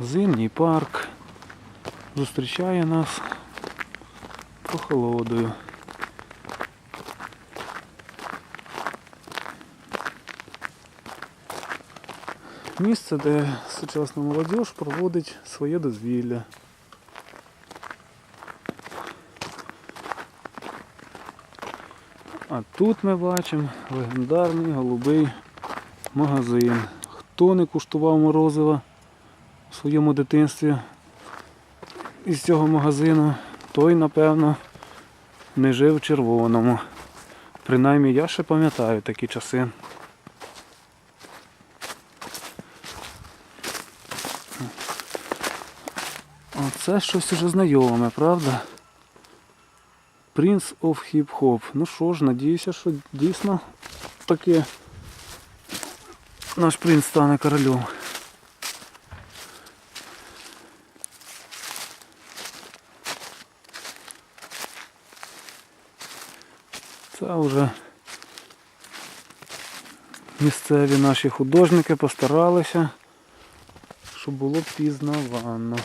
Зимній парк зустрічає нас прохолодою. Місце, де сучасна молодь проводить своє дозвілля. А тут ми бачимо легендарний голубий магазин. Хто не куштував морозива в своєму дитинстві із цього магазину, той, напевно, не жив в червоному. Принаймні я ще пам'ятаю такі часи. Оце щось уже знайоме, правда? Prince of Hip Hop. Ну що ж, надіюся, що дійсно таки наш принц стане королем. Це вже місцеві наші художники постаралися, щоб було пізнавано.